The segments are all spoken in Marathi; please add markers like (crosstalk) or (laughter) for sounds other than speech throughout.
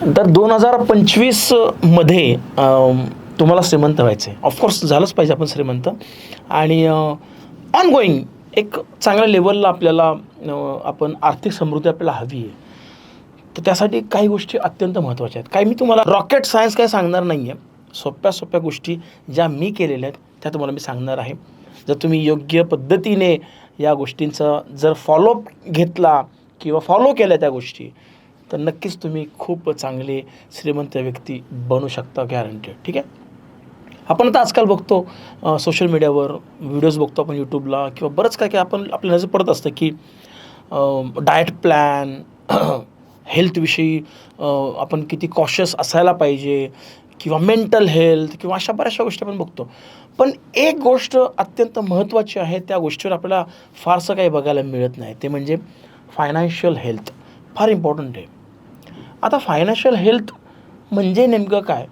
तर दोन हजार पंचवीसमध्ये तुम्हाला श्रीमंत व्हायचं आहे ऑफकोर्स झालंच पाहिजे आपण श्रीमंत. आणि ऑन गोईंग एक चांगल्या लेवलला आपल्याला आपण आर्थिक समृद्धी आपल्याला हवी आहे. तर त्यासाठी काही गोष्टी अत्यंत महत्त्वाच्या आहेत. काही मी तुम्हाला रॉकेट सायन्स काय सांगणार नाही आहे सोप्या सोप्या गोष्टी ज्या मी केलेल्या आहेत त्या तुम्हाला मी सांगणार आहे. जर तुम्ही योग्य पद्धतीने या गोष्टींचा जर फॉलोअप घेतला किंवा फॉलो केल्या त्या गोष्टी तर नक्कीच तुम्ही खूप चांगले श्रीमंत व्यक्ती बनू शकता गॅरंटेड ठीक आहे? आपण आता आजकाल बघतो सोशल मीडियावर व्हिडिओज बघतो आपण यूट्यूबला किंवा बरंच काय काय आपण आपल्या नजर पडत असतं की डाएट प्लॅन हेल्थविषयी आपण किती कॉशियस असायला पाहिजे किंवा मेंटल हेल्थ किंवा अशा बऱ्याचशा गोष्टी आपण बघतो. पण एक गोष्ट अत्यंत महत्त्वाची आहे त्या गोष्टीवर आपल्याला फारसं काही बघायला मिळत नाही. ते म्हणजे फायनान्शियल हेल्थ फार इम्पॉर्टंट आहे. आता फायनान्शियल हेल्थ म्हणजे नेमकं काय?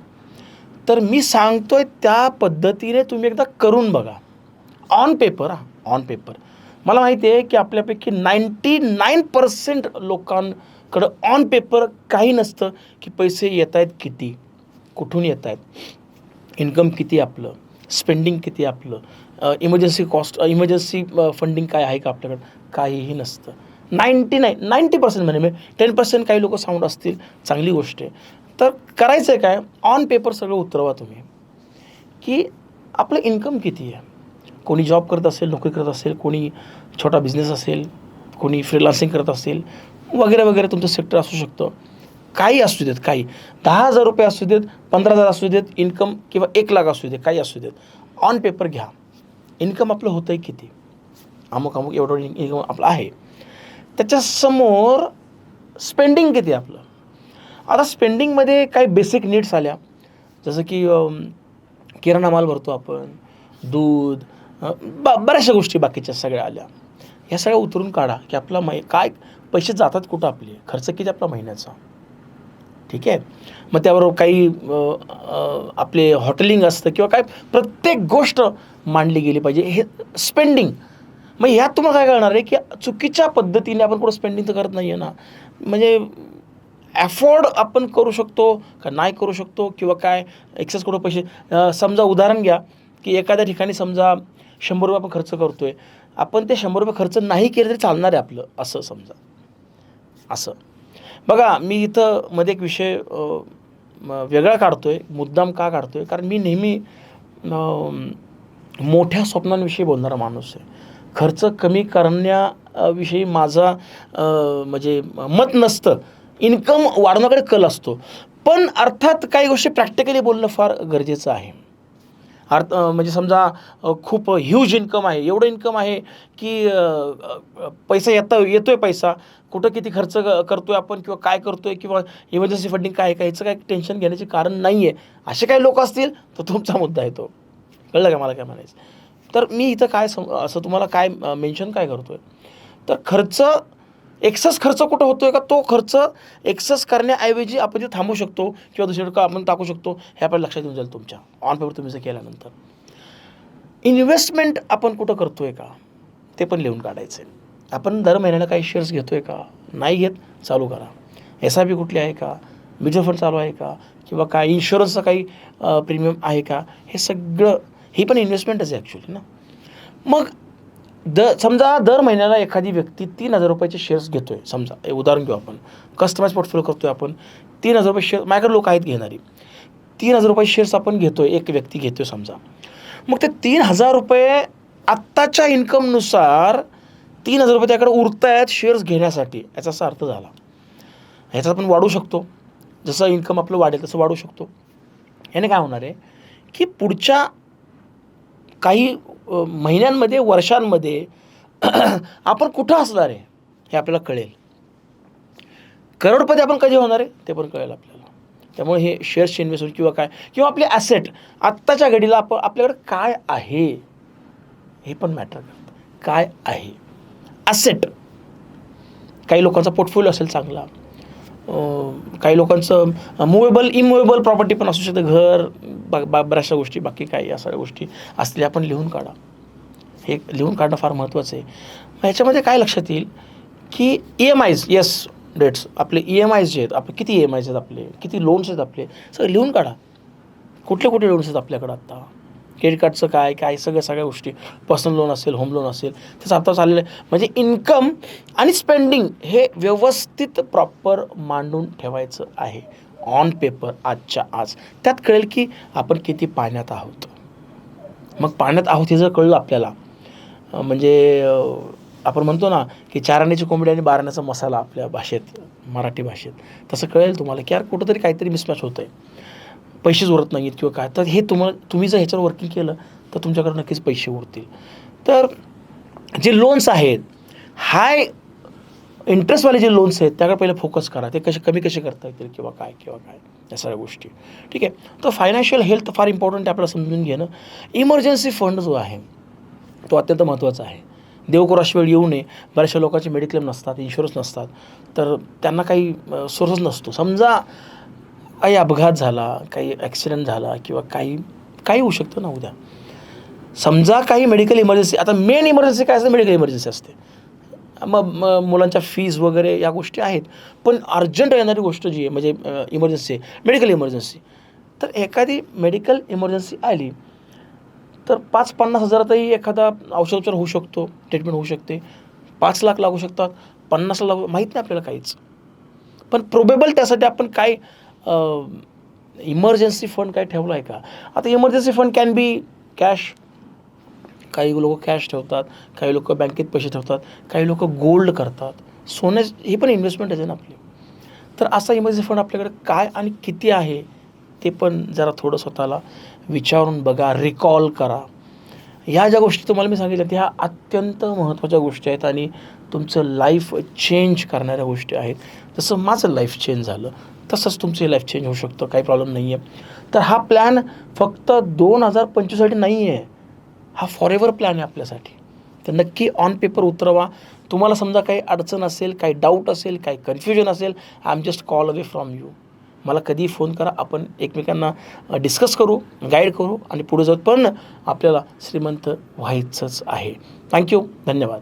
तर मी सांगतो आहे त्या पद्धतीने तुम्ही एकदा करून बघा. ऑन पेपर हा ऑन पेपर मला माहिती आहे की आपल्यापैकी नाईंटी नाईन पर्सेंट लोकांकडं ऑन पेपर काही नसतं की पैसे येत आहेत किती कुठून येत आहेत. इन्कम किती आपलं स्पेंडिंग किती आपलं इमर्जन्सी कॉस्ट इमर्जन्सी फंडिंग काय आहे का आपल्याकडं काहीही नसतं. नाईंटी नाईन नाईंटी पर्सेंट म्हणे मी. टेन पर्सेंट काही लोक साऊंड असतील. चांगली गोष्ट आहे. तर करायचं आहे काय? ऑन पेपर सगळं उतरवा तुम्ही. की आपलं इन्कम किती आहे? कोणी जॉब करत असेल नोकरी करत असेल कोणी छोटा बिझनेस असेल कोणी फ्रीलान्सिंग करत असेल वगैरे वगैरे तुमचं सेक्टर असू शकतं. काही असू देत काही. दहा हजार रुपये असू देत पंधरा हजार असू देत इन्कम किंवा एक लाख असू देत काही असू देत. ऑन पेपर घ्या. इन्कम आपलं होतं आहे किती? अमुक अमुक एवढं इन्कम आपलं आहे. त्याच्यासमोर स्पेंडिंग किती आहे आपलं? आता स्पेंडिंगमध्ये काही बेसिक नीड्स आल्या. जसं की किराणा माल भरतो आपण दूध बा ब बऱ्याचशा गोष्टी बाकीच्या सगळ्या आल्या. ह्या सगळ्या उतरून काढा की आपला मै काय पैसे जातात कुठं आपले? खर्च किती आपला महिन्याचा? ठीक आहे? मग त्यावर काही आपले हॉटेलिंग असतं किंवा काय प्रत्येक गोष्ट मांडली गेली पाहिजे. हे स्पेंडिंग मग यात तुम्हाला काय कळणार आहे की चुकीच्या पद्धतीने आपण कुठं स्पेंडिंग तर करत नाही आहे ना? म्हणजे ॲफोर्ड आपण करू शकतो का नाही करू शकतो? किंवा काय? एक्सेस करू पैसे? समजा उदाहरण घ्या की एखाद्या ठिकाणी समजा शंभर रुपये आपण खर्च करतो आहे आपण ते शंभर रुपये खर्च नाही केले तरी चालणार आहे आपलं असं समजा. असं. बघा मी इथं मध्ये एक विषय वेगळा काढतो आहे मुद्दाम का काढतो आहे कारण मी नेहमी मोठ्या स्वप्नांविषयी बोलणारा माणूस आहे. खर्च कमी करण्याविषयी माझा म्हणजे मत नसतं. इन्कम वाढवण्याकडे कल असतो. पण अर्थात काही गोष्टी प्रॅक्टिकली बोलणं फार गरजेचं आहे. अर्थ म्हणजे समजा खूप ह्यूज इन्कम आहे. एवढं इन्कम आहे की पैसा येता येतो आहे पैसा. कुठं किती खर्च करतो आहे आपण किंवा काय करतो आहे किंवा इमर्जन्सी फंडिंग काय काय याचं ह्याचं काय टेन्शन घेण्याचे कारण नाही आहे असे काही लोक असतील तर तुमचा मुद्दा आहे तो. कळलं का मला काय म्हणायचं? तर मी इथं काय सम असं तुम्हाला काय मेन्शन काय करतो आहे तर खर्च एक्सेस खर्च कुठं होतो आहे का? तो खर्च एक्सेस करण्याऐवजी आपण ते थांबू शकतो किंवा दुसरीकडे आपण टाकू शकतो हे आपल्याला लक्षात येऊन जाईल तुमच्या. ऑन पेपर तुम्ही जर केल्यानंतर. इन्व्हेस्टमेंट आपण कुठं करतो आहे का? ते पण लिहून काढायचं आहे आपण दर महिन्याला काही शेअर्स घेतो आहे का? नाही घेत चालू करा. एस आय पी कुठली आहे का? म्युच्युअल फंड चालू आहे का? किंवा काय इन्शुरन्सचं काही प्रीमियम आहे का? हे सगळं ही पण इन्व्हेस्टमेंटच आहे ॲक्च्युली ना? मग द समजा दर महिन्याला एखादी व्यक्ती तीन हजार रुपयाचे शेअर्स घेतो आहे समजा हे उदाहरण घेऊ आपण. कस्टमाइज पोर्टफोलिओ करतो आहे आपण. तीन हजार रुपये शेअर माझ्याकडे लोक आहेत घेणारी. तीन हजार रुपये शेअर्स आपण घेतो आहे एक व्यक्ती घेतो आहे समजा. मग ते तीन हजार रुपये आत्ताच्या इन्कमनुसार तीन हजार रुपये त्याकडे उरत आहेत शेअर्स घेण्यासाठी. याचा असा अर्थ झाला. ह्याचा आपण वाढू शकतो. जसं इन्कम आपलं वाढेल तसं वाढू शकतो. याने काय होणार आहे? की पुढच्या काही महिन्यांमध्ये वर्षांमध्ये (clears throat) आपण कुठं असणार आहे हे आपल्याला कळेल. करोडपती आपण कधी होणार आहे ते पण कळेल आपल्याला. त्यामुळे हे शेअर्सचे इन्व्हेस्टमेंट किंवा काय किंवा आपले ॲसेट आत्ताच्या घडीला आपण आपल्याकडे काय आहे हे पण मॅटर करतं. काय आहे? ॲसेट काही लोकांचा पोर्टफोलिओ असेल चांगला. काही लोकांचं मुवेबल इमुवेबल प्रॉपर्टी पण असू शकते घर बा बा बऱ्याचशा गोष्टी बाकी काही या सगळ्या गोष्टी असतील आपण लिहून काढा. हे लिहून काढणं फार महत्त्वाचं आहे. मग ह्याच्यामध्ये काय लक्षात येईल की E M Is yes dates आपले ई एम आयज जे आहेत आपले किती ई एम आयज आहेत आपले किती लोन्स आहेत आपले सगळे लिहून काढा. कुठले कुठले लोन्स आहेत आपल्याकडं आत्ता क्रेडिट कार्डचं काय काय सगळ्या सगळ्या गोष्टी. पर्सनल लोन असेल होम लोन असेल त्याचं आता चाललेलं आहे. म्हणजे इन्कम आणि स्पेंडिंग हे व्यवस्थित प्रॉपर मांडून ठेवायचं आहे. ऑन पेपर आजच्या आज. त्यात कळेल की आपण किती पाण्यात आहोत. मग पाण्यात आहोत हे जर कळलं आपल्याला म्हणजे आपण म्हणतो ना की चाराण्याची कोंबडी आणि बाराण्याचा मसाला आपल्या भाषेत मराठी भाषेत तसं कळेल तुम्हाला की यार कुठंतरी काहीतरी मिसमॅच होतं आहे पैसेच उरत नाहीत किंवा काय. तर हे तुम्हाला तुम्ही जर ह्याच्यावर वर्किंग केलं तर तुमच्याकडे नक्कीच पैसे उरतील. तर जे लोन्स आहेत हाय इंटरेस्टवाले जे लोन्स आहेत त्याकडे पहिले फोकस करा. ते कसे कमी कसे करता येतील किंवा काय किंवा काय या सगळ्या गोष्टी. ठीक आहे? तर फायनान्शियल हेल्थ फार इम्पॉर्टंट आहे आपल्याला समजून घेणं. इमर्जन्सी फंड जो आहे तो अत्यंत महत्त्वाचा आहे. देवकुराशी वेळ येऊ नये. बऱ्याचशा लोकांचे मेडिक्लेम नसतात इन्शुरन्स नसतात. तर त्यांना काही सोर्सच नसतो. समजा काही अपघात झाला काही ॲक्सिडेंट झाला किंवा काही काही होऊ शकतं ना उद्या. समजा काही मेडिकल इमर्जन्सी आता मेन इमर्जन्सी काय असते? मेडिकल इमर्जन्सी असते. मग म मुलांच्या फीज वगैरे या गोष्टी आहेत. पण अर्जंट येणारी गोष्ट जी आहे म्हणजे इमर्जन्सी आहे मेडिकल इमर्जन्सी तर एखादी मेडिकल इमर्जन्सी आली तर पाच पन्नास हजारातही एखादा औषधोपचार होऊ शकतो ट्रीटमेंट होऊ शकते. पाच लाख लागू शकतात पन्नास लाख लागू माहीत नाही आपल्याला काहीच. पण प्रोबेबल त्यासाठी आपण काय इमर्जन्सी फंड काय ठेवला आहे का? आता emergency fund can be cash काही लोक कॅश ठेवतात काही लोक बँकेत पैसे ठेवतात काही लोक गोल्ड करतात. सोने ही पण इन्व्हेस्टमेंट आहे ना आपली. तर असा इमर्जन्सी फंड आपल्याकडे काय आणि किती आहे ते पण जरा थोडं स्वतःला विचारून बघा रिकॉल करा. ह्या ज्या गोष्टी तुम्हाला मी सांगितल्या त्या अत्यंत महत्त्वाच्या गोष्टी आहेत आणि तुमचं लाईफ चेंज करणाऱ्या गोष्टी आहेत. जसं माझं लाईफ चेंज झालं तसंच तुमचं लाईफ चेंज होऊ शकतं काही प्रॉब्लेम नाही आहे तर हा प्लॅन फक्त दोन हजार पंचवीससाठी नाही आहे हा फॉरेवर प्लॅन आहे आपल्यासाठी. तर नक्की ऑन पेपर उतरवा. तुम्हाला समजा काही अडचण असेल काही डाऊट असेल काही कन्फ्युजन असेल I'm just call away from you मला कधीही फोन करा. आपण एकमेकांना डिस्कस करू गाईड करू आणि पुढे जाऊ पण आपल्याला श्रीमंत व्हायचंच आहे. थँक्यू धन्यवाद.